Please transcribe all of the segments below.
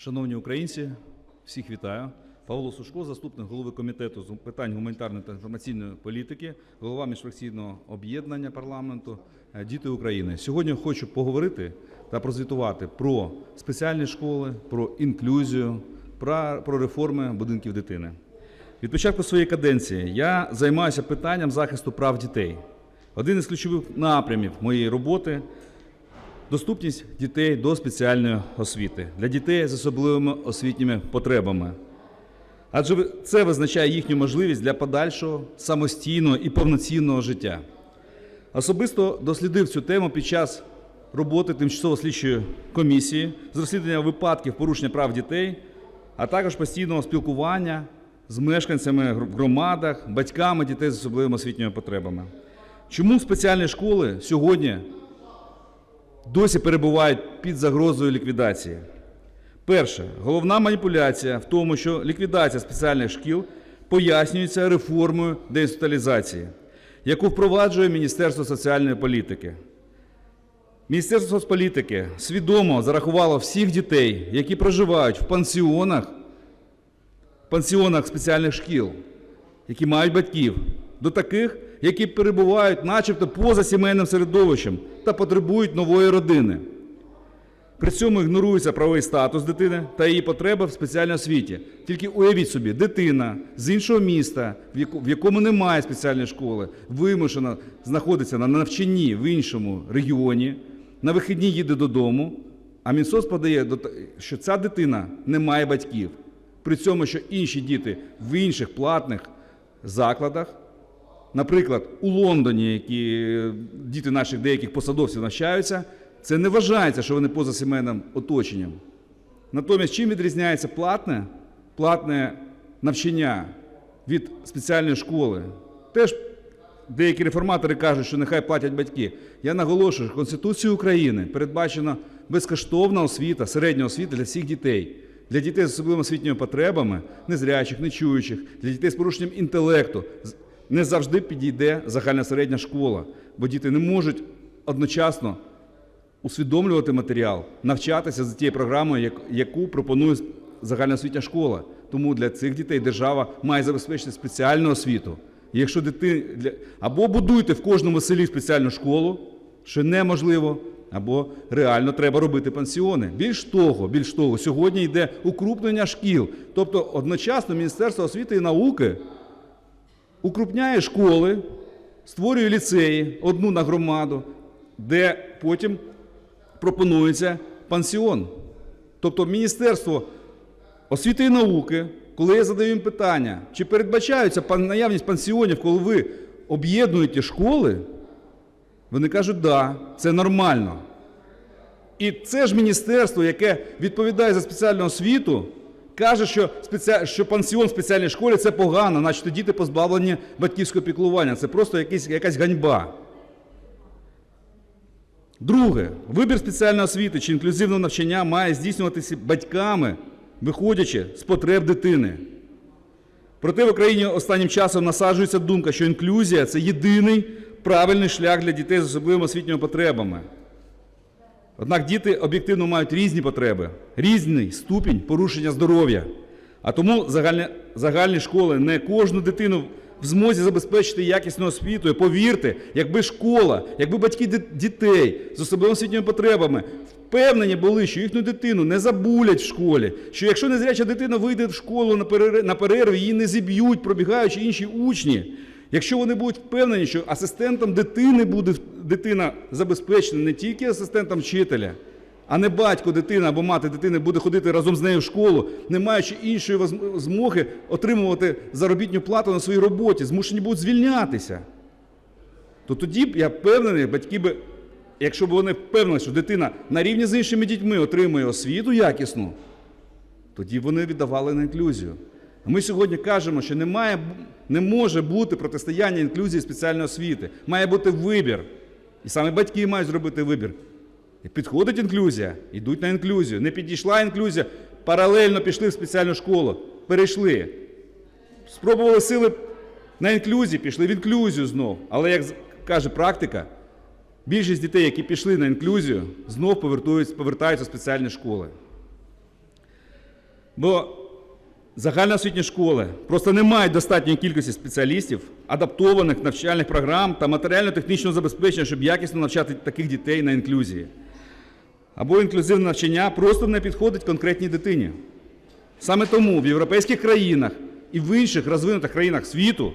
Шановні українці, всіх вітаю. Павло Сушко, заступник голови комітету з питань гуманітарної та інформаційної політики, голова міжфракційного об'єднання парламенту е, Діти України. Сьогодні хочу поговорити та прозвітувати про спеціальні школи, про інклюзію, про, про реформи будинків дитини. Від початку своєї каденції я займаюся питанням захисту прав дітей. Один із ключових напрямів моєї роботи Доступність дітей до спеціальної освіти для дітей з особливими освітніми потребами. Адже це визначає їхню можливість для подальшого самостійного і повноцінного життя. Особисто дослідив цю тему під час роботи тимчасово слідчої комісії з розслідування випадків порушення прав дітей, а також постійного спілкування з мешканцями в громадах, батьками дітей з особливими освітніми потребами. Чому спеціальні школи сьогодні досі перебувають під загрозою ліквідації. Перше, головна маніпуляція в тому, що ліквідація спеціальних шкіл пояснюється реформою деінституалізації, яку впроваджує Міністерство соціальної політики. Міністерство соцполітики свідомо зарахувало всіх дітей, які проживають в пансіонах, пансіонах спеціальних шкіл, які мають батьків, до таких, які перебувають начебто поза сімейним середовищем та потребують нової родини. При цьому ігнорується правовий статус дитини та її потреби в спеціальній освіті. Тільки уявіть собі, дитина з іншого міста, в якому немає спеціальної школи, вимушена знаходиться на навчанні в іншому регіоні, на вихідні їде додому, а Мінсоц подає, що ця дитина не має батьків. При цьому, що інші діти в інших платних закладах Наприклад, у Лондоні, які діти наших деяких посадовців навчаються, це не вважається, що вони поза сімейним оточенням. Натомість, чим відрізняється платне, платне навчання від спеціальної школи? Теж деякі реформатори кажуть, що нехай платять батьки. Я наголошую, що Конституцією України передбачена безкоштовна освіта, середня освіта для всіх дітей. Для дітей з особливими освітніми потребами, незрячих, нечуючих, для дітей з порушенням інтелекту не завжди підійде загальна середня школа, бо діти не можуть одночасно усвідомлювати матеріал, навчатися за тією програмою, яку пропонує загальноосвітня школа. Тому для цих дітей держава має забезпечити спеціальну освіту. І якщо дити... або будуйте в кожному селі спеціальну школу, що неможливо, або реально треба робити пансіони. Більш того, більш того, сьогодні йде укрупнення шкіл. Тобто одночасно Міністерство освіти і науки укрупняє школи, створює ліцеї, одну на громаду, де потім пропонується пансіон. Тобто Міністерство освіти і науки, коли я задаю їм питання, чи передбачаються наявність пансіонів, коли ви об'єднуєте школи, вони кажуть, да, це нормально. І це ж міністерство, яке відповідає за спеціальну освіту, каже, що, спеці... що пансіон в спеціальній школі це погано, наче діти позбавлені батьківського піклування. Це просто якийсь, якась ганьба. Друге, вибір спеціальної освіти чи інклюзивного навчання має здійснюватися батьками, виходячи з потреб дитини. Проте в Україні останнім часом насаджується думка, що інклюзія це єдиний правильний шлях для дітей з особливими освітніми потребами. Однак діти об'єктивно мають різні потреби, різний ступінь порушення здоров'я. А тому загальні, загальні школи не кожну дитину в змозі забезпечити якісною освітою. Повірте, якби школа, якби батьки дітей з особливими освітніми потребами впевнені були, що їхню дитину не забулять в школі, що якщо незряча дитина вийде в школу на перерив, на її не зіб'ють, пробігаючи інші учні. Якщо вони будуть впевнені, що асистентом дитини буде дитина забезпечена не тільки асистентом вчителя, а не батько дитини або мати дитини буде ходити разом з нею в школу, не маючи іншої змоги отримувати заробітну плату на своїй роботі, змушені будуть звільнятися. То тоді б я впевнений, батьки би, якщо б вони впевнені, що дитина на рівні з іншими дітьми отримує освіту якісну, тоді вони віддавали на інклюзію. Ми сьогодні кажемо, що немає, не може бути протистояння інклюзії спеціальної освіти. Має бути вибір. І саме батьки мають зробити вибір. Підходить інклюзія, йдуть на інклюзію. Не підійшла інклюзія, паралельно пішли в спеціальну школу, перейшли. Спробували сили на інклюзії, пішли в інклюзію знов. Але як каже практика, більшість дітей, які пішли на інклюзію, знов повертаються в спеціальні школи. Бо загальноосвітні школи просто не мають достатньої кількості спеціалістів, адаптованих навчальних програм та матеріально-технічного забезпечення, щоб якісно навчати таких дітей на інклюзії. Або інклюзивне навчання просто не підходить конкретній дитині. Саме тому в європейських країнах і в інших розвинутих країнах світу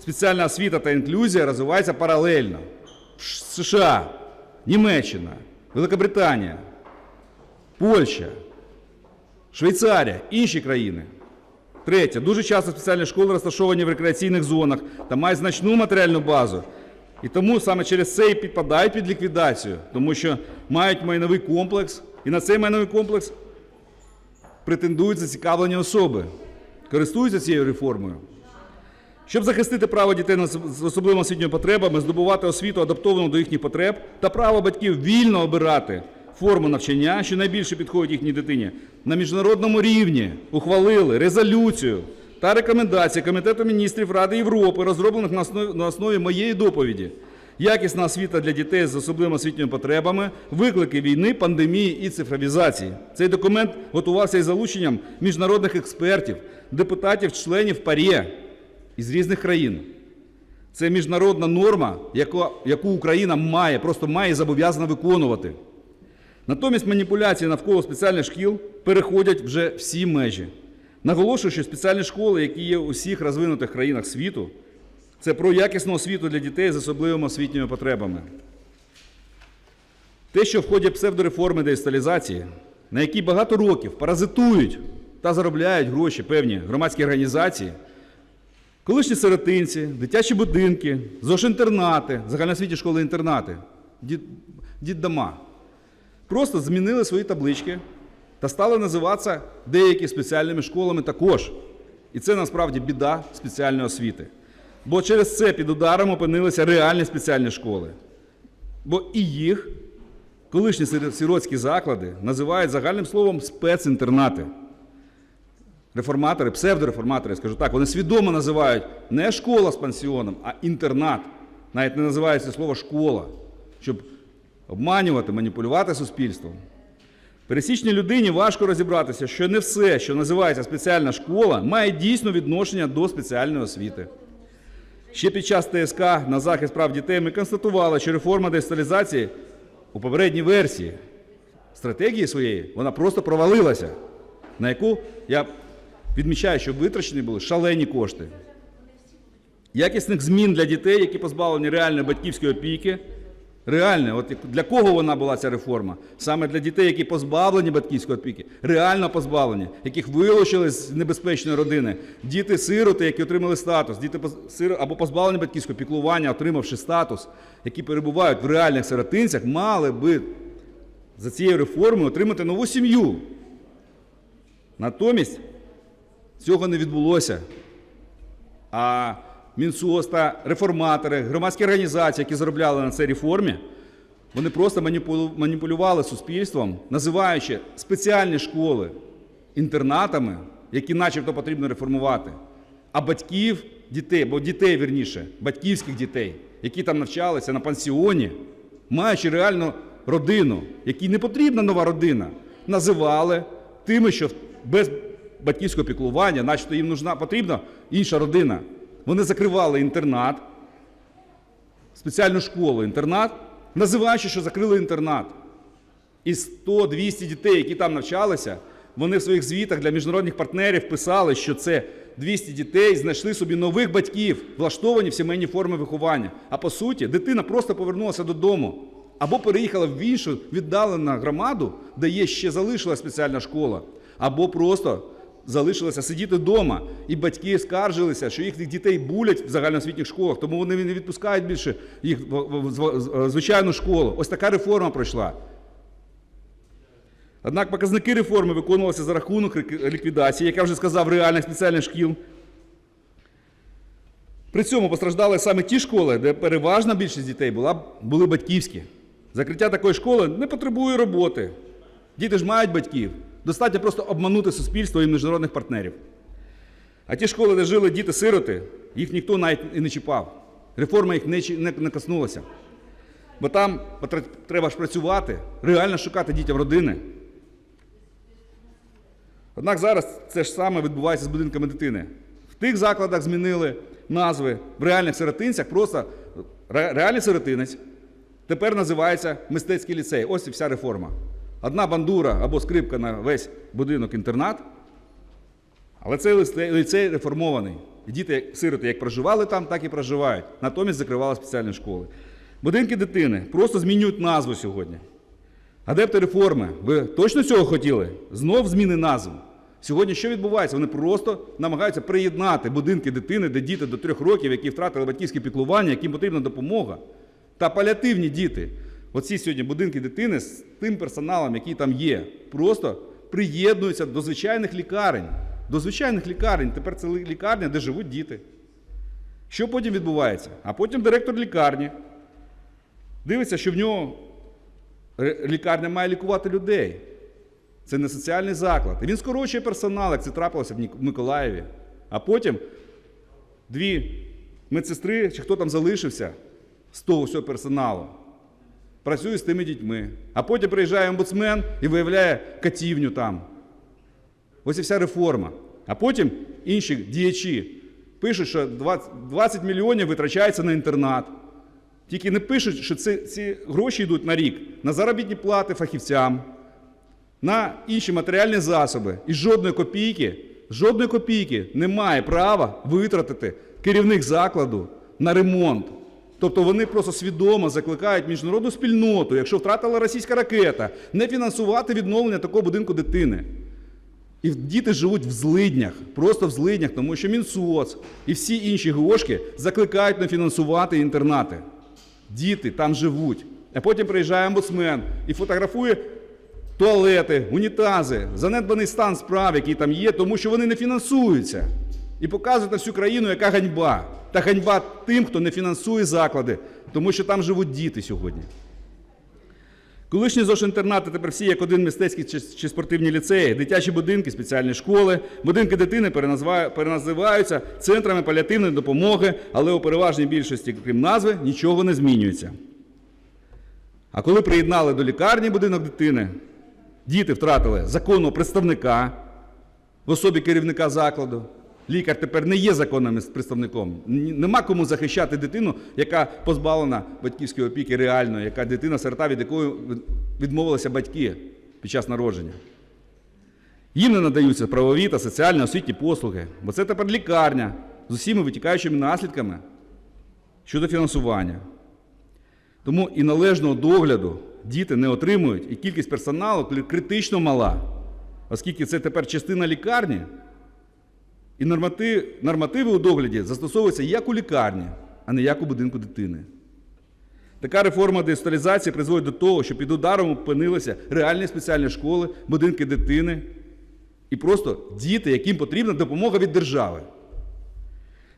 спеціальна освіта та інклюзія розвиваються паралельно. В США, Німеччина, Великобританія, Польща, Швейцарія, інші країни. Третє. Дуже часто спеціальні школи розташовані в рекреаційних зонах та мають значну матеріальну базу. І тому саме через це і підпадають під ліквідацію, тому що мають майновий комплекс, і на цей майновий комплекс претендують зацікавлені особи, користуються цією реформою. Щоб захистити право дітей з особливими освітніми потребами, здобувати освіту, адаптовану до їхніх потреб, та право батьків вільно обирати форму навчання, що найбільше підходить їхній дитині, на міжнародному рівні ухвалили резолюцію та рекомендації Комітету міністрів Ради Європи, розроблених на основі, на основі моєї доповіді. Якісна освіта для дітей з особливими освітніми потребами, виклики війни, пандемії і цифровізації. Цей документ готувався із залученням міжнародних експертів, депутатів, членів ПАРЄ із різних країн. Це міжнародна норма, яку, Україна має, просто має зобов'язана виконувати. Натомість маніпуляції навколо спеціальних шкіл переходять вже всі межі. Наголошую, що спеціальні школи, які є у всіх розвинутих країнах світу, це про якісну освіту для дітей з особливими освітніми потребами. Те, що в ході псевдореформи деінсталізації, на якій багато років паразитують та заробляють гроші певні громадські організації, колишні сиротинці, дитячі будинки, зошінтернати, загальноосвітні школи-інтернати, дід- дітдома, просто змінили свої таблички та стали називатися деякі спеціальними школами також. І це насправді біда спеціальної освіти. Бо через це під ударом опинилися реальні спеціальні школи. Бо і їх колишні сиро- сиротські заклади називають загальним словом спецінтернати. Реформатори, псевдореформатори, скажу так, вони свідомо називають не школа з пансіоном, а інтернат. Навіть не називають це слово школа, щоб обманювати, маніпулювати суспільством. Пересічній людині важко розібратися, що не все, що називається спеціальна школа, має дійсно відношення до спеціальної освіти. Ще під час ТСК на захист прав дітей ми констатували, що реформа деінсталізації у попередній версії стратегії своєї вона просто провалилася, на яку я відмічаю, що витрачені були шалені кошти. Якісних змін для дітей, які позбавлені реальної батьківської опіки. Реальне, от для кого вона була ця реформа? Саме для дітей, які позбавлені батьківської опіки, реально позбавлені, яких вилучили з небезпечної родини, діти-сироти, які отримали статус, діти або позбавлені батьківського піклування, отримавши статус, які перебувають в реальних сиротинцях, мали би за цією реформою отримати нову сім'ю. Натомість цього не відбулося. А Мінсоц та реформатори, громадські організації, які заробляли на цій реформі, вони просто маніпулювали суспільством, називаючи спеціальні школи інтернатами, які начебто потрібно реформувати, а батьків дітей, бо дітей вірніше, батьківських дітей, які там навчалися на пансіоні, маючи реальну родину, якій не потрібна нова родина, називали тими, що без батьківського піклування, начебто їм нужна, потрібна інша родина. Вони закривали інтернат, спеціальну школу інтернат, називаючи, що закрили інтернат. І 100-200 дітей, які там навчалися, вони в своїх звітах для міжнародних партнерів писали, що це 200 дітей знайшли собі нових батьків, влаштовані в сімейні форми виховання. А по суті, дитина просто повернулася додому або переїхала в іншу віддалену громаду, де є ще залишилася спеціальна школа, або просто залишилася сидіти вдома. І батьки скаржилися, що їхніх дітей булять в загальноосвітніх школах, тому вони не відпускають більше їх в звичайну школу. Ось така реформа пройшла. Однак показники реформи виконувалися за рахунок ліквідації, як я вже сказав, реальних спеціальних шкіл. При цьому постраждали саме ті школи, де переважна більшість дітей була, були батьківські. Закриття такої школи не потребує роботи. Діти ж мають батьків. Достатньо просто обманути суспільство і міжнародних партнерів. А ті школи, де жили діти-сироти, їх ніхто навіть і не чіпав. Реформа їх не, не, не коснулася. Бо там треба ж працювати, реально шукати дітям родини. Однак зараз це ж саме відбувається з будинками дитини. В тих закладах змінили назви, в реальних сиротинцях просто реальний сиротинець тепер називається мистецький ліцей. Ось і вся реформа. Одна бандура або скрипка на весь будинок-інтернат, але цей ліцей, реформований. І діти, сироти, як проживали там, так і проживають. Натомість закривали спеціальні школи. Будинки дитини просто змінюють назву сьогодні. Адепти реформи, ви точно цього хотіли? Знов зміни назв. Сьогодні що відбувається? Вони просто намагаються приєднати будинки дитини, де діти до трьох років, які втратили батьківське піклування, яким потрібна допомога. Та паліативні діти. Оці сьогодні будинки дитини з тим персоналом, який там є, просто приєднуються до звичайних лікарень. До звичайних лікарень. Тепер це лікарня, де живуть діти. Що потім відбувається? А потім директор лікарні дивиться, що в нього лікарня має лікувати людей. Це не соціальний заклад. Він скорочує персонал, як це трапилося в Миколаєві. А потім дві медсестри, чи хто там залишився з того всього персоналу, працює з тими дітьми. А потім приїжджає омбудсмен і виявляє катівню там. Ось і вся реформа. А потім інші діячі пишуть, що 20 20 мільйонів витрачається на інтернат. Тільки не пишуть, що ці, ці гроші йдуть на рік на заробітні плати фахівцям, на інші матеріальні засоби. І жодної копійки, жодної копійки не має права витратити керівник закладу на ремонт. Тобто вони просто свідомо закликають міжнародну спільноту, якщо втратила російська ракета, не фінансувати відновлення такого будинку дитини. І діти живуть в злиднях, просто в злиднях, тому що Мінсоц і всі інші ГОшки закликають не фінансувати інтернати. Діти там живуть. А потім приїжджає омбудсмен і фотографує туалети, унітази, занедбаний стан справ, який там є, тому що вони не фінансуються. І показують на всю країну, яка ганьба. Та ганьба тим, хто не фінансує заклади, тому що там живуть діти сьогодні. Колишні зошинтернати тепер всі як один мистецький чи, чи спортивні ліцеї, дитячі будинки, спеціальні школи, будинки дитини переназиваються центрами паліативної допомоги, але у переважній більшості, крім назви, нічого не змінюється. А коли приєднали до лікарні будинок дитини, діти втратили законного представника в особі керівника закладу. Лікар тепер не є законним представником. Нема кому захищати дитину, яка позбавлена батьківської опіки реально, яка дитина сирота, від якої відмовилися батьки під час народження. Їм не надаються правові та соціальні освітні послуги, бо це тепер лікарня з усіма витікаючими наслідками щодо фінансування. Тому і належного догляду діти не отримують, і кількість персоналу критично мала, оскільки це тепер частина лікарні, і норматив, нормативи у догляді застосовуються як у лікарні, а не як у будинку дитини. Така реформа деінституалізації призводить до того, що під ударом опинилися реальні спеціальні школи, будинки дитини і просто діти, яким потрібна допомога від держави.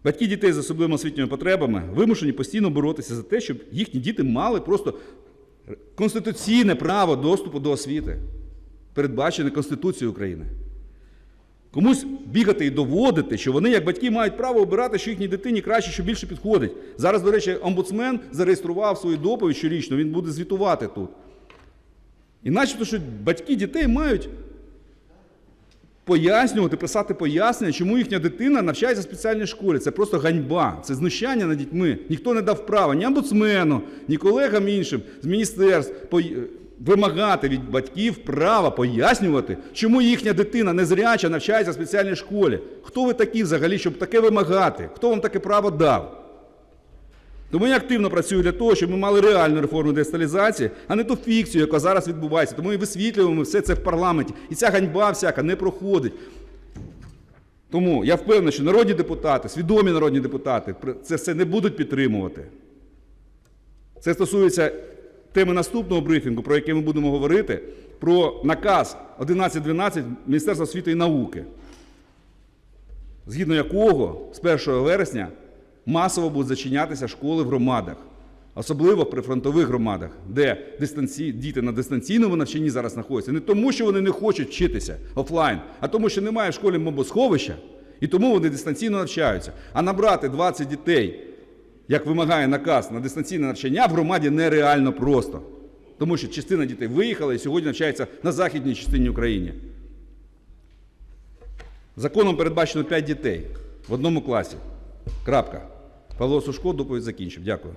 Батьки дітей з особливими освітніми потребами вимушені постійно боротися за те, щоб їхні діти мали просто конституційне право доступу до освіти, передбачене Конституцією України. Комусь бігати і доводити, що вони, як батьки, мають право обирати, що їхній дитині краще, що більше підходить. Зараз, до речі, омбудсмен зареєстрував свою доповідь щорічно, він буде звітувати тут. І начебто, що батьки дітей мають пояснювати, писати пояснення, чому їхня дитина навчається в спеціальній школі. Це просто ганьба, це знущання над дітьми. Ніхто не дав права ні омбудсмену, ні колегам іншим з міністерств вимагати від батьків права пояснювати, чому їхня дитина незряча навчається в спеціальній школі. Хто ви такі взагалі, щоб таке вимагати? Хто вам таке право дав? Тому я активно працюю для того, щоб ми мали реальну реформу десталізації, а не ту фікцію, яка зараз відбувається. Тому і висвітлюємо все це в парламенті. І ця ганьба всяка не проходить. Тому я впевнений, що народні депутати, свідомі народні депутати, це все не будуть підтримувати. Це стосується теми наступного брифінгу, про який ми будемо говорити, про наказ 1112 Міністерства освіти і науки, згідно якого з 1 вересня масово будуть зачинятися школи в громадах, особливо в прифронтових громадах, де дистанці... діти на дистанційному навчанні зараз знаходяться. Не тому, що вони не хочуть вчитися офлайн, а тому, що немає в школі мобосховища, і тому вони дистанційно навчаються. А набрати 20 дітей, як вимагає наказ на дистанційне навчання, в громаді нереально просто. Тому що частина дітей виїхала і сьогодні навчається на західній частині України. Законом передбачено 5 дітей в одному класі. Крапка. Павло Сушко доповідь закінчив. Дякую.